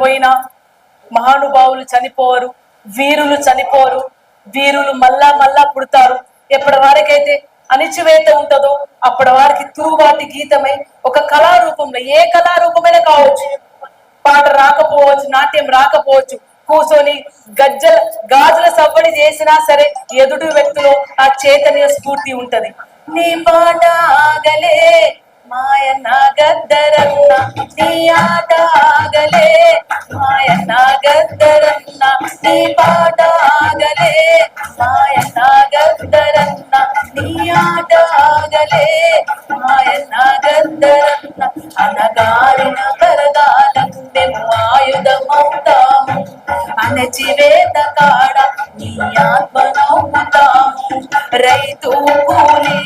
పోయినా మహానుభావులు చనిపోరు వీరులు చనిపోరు వీరులు మళ్ళా మళ్ళా పుడతారు. ఎప్పటి వారికైతే అణిచివేత ఉంటుందో అప్పటి వారికి తురువాటి గీతమై ఒక కళారూపంలో ఏ కళారూపమైనా కావచ్చు. పాట రాకపోవచ్చు నాట్యం రాకపోవచ్చు. కూర్చొని గజ్జల గాజుల సవ్వడి చేసినా సరే ఎదుటి వ్యక్తిలో ఆ చైతన్య స్ఫూర్తి ఉంటది. నీ పాట ఆగలే మాయన్న గద్దరన్న నీ ఆట ఆగలే. మాయన్న గద్దరన్న నీ పాట ఆగలే. మాయన్న గద్దరన్న నీ ఆట ఆగలే. మాయన్న గద్దరన్న అనగారిన బరగాలకు మేము ఆయుధమవుతాము అణచివేత కాడ నీ ఆత్మ నవ్వుతాము రైతు కూలీలకు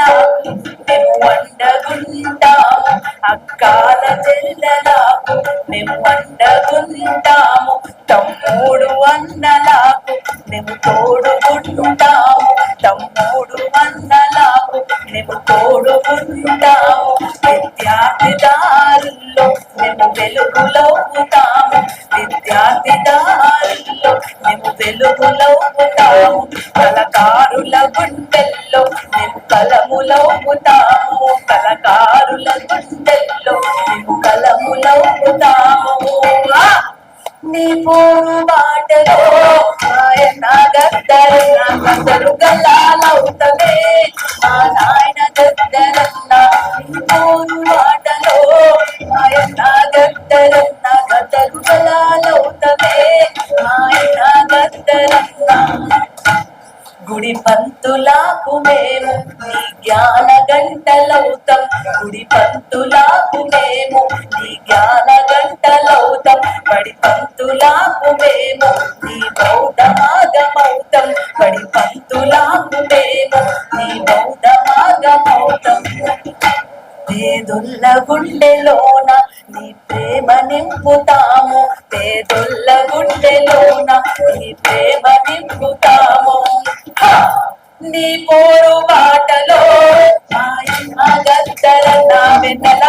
చెల్లలాకు మేము వండగుంటాము అక్కాల చెల్లలాకు మేము వండగుంటాము తమ్ముడు అన్నలాకు మేము తోడుకుంటాము. తమ్ముడు అన్నలాకు మేము తోడుకుంటాము. విద్యార్థి దారుల్లో మేము వెలుగులవుతాము విద్యార్థి దారుల్లో మేము వెలుగులవుతాము కళకారుల గుండెలు కలములవుతాము కలకారుల గుండెల్లో మేము కలములవుతాము. నీ పోరు బాటలో ఆయన గద్దరన్న గద్దరు గుడి పంతులాకు మేము నీ జ్ఞాన గంటలవుతాం గుడి పంతులాకు మేము నీ జ్ఞాన గంటలవుతాం బడి పంతులాకు మేము నీ బౌద్ధ బౌద్ధమాగమవుతాం బడి పంతులాకు మేము నీ బౌద్ధ బౌద్ధమాగమవుతాం పేదొల్ల గుండెలోన నీ ప్రేమ నింపుతాము పోరు బాటలో ఆయన గద్దల నా వెన్నెల